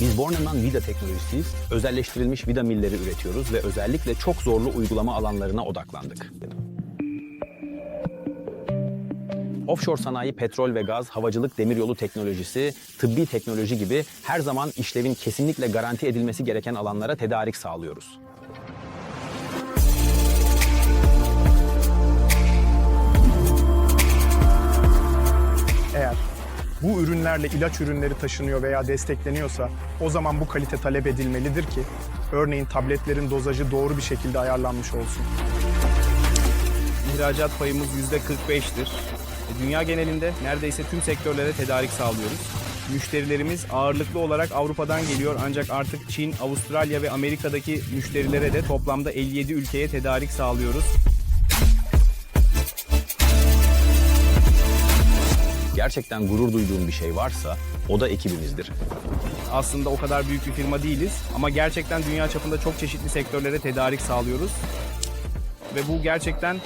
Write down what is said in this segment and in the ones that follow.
Biz Bornemann vida teknolojisiyiz. Özelleştirilmiş vida milleri üretiyoruz ve özellikle çok zorlu uygulama alanlarına odaklandık. Offshore sanayi, petrol ve gaz, havacılık, demiryolu teknolojisi, tıbbi teknoloji gibi her zaman işlevin kesinlikle garanti edilmesi gereken alanlara tedarik sağlıyoruz. Bu ürünlerle ilaç ürünleri taşınıyor veya destekleniyorsa o zaman bu kalite talep edilmelidir ki örneğin tabletlerin dozajı doğru bir şekilde ayarlanmış olsun. İhracat payımız %45'tir. E, Dünya genelinde neredeyse tüm sektörlere tedarik sağlıyoruz. Müşterilerimiz ağırlıklı olarak Avrupa'dan geliyor ancak artık Çin, Avustralya ve Amerika'daki müşterilere de toplamda 57 ülkeye tedarik sağlıyoruz. Gerçekten gurur duyduğum bir şey varsa o da ekibimizdir. Aslında o kadar büyük bir firma değiliz ama gerçekten dünya çapında çok çeşitli sektörlere tedarik sağlıyoruz. Ve bu gerçekten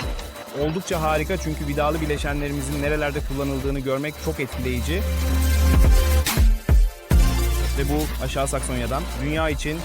oldukça harika çünkü vidalı bileşenlerimizin nerelerde kullanıldığını görmek çok etkileyici. Ve bu aşağı Saksonya'dan dünya için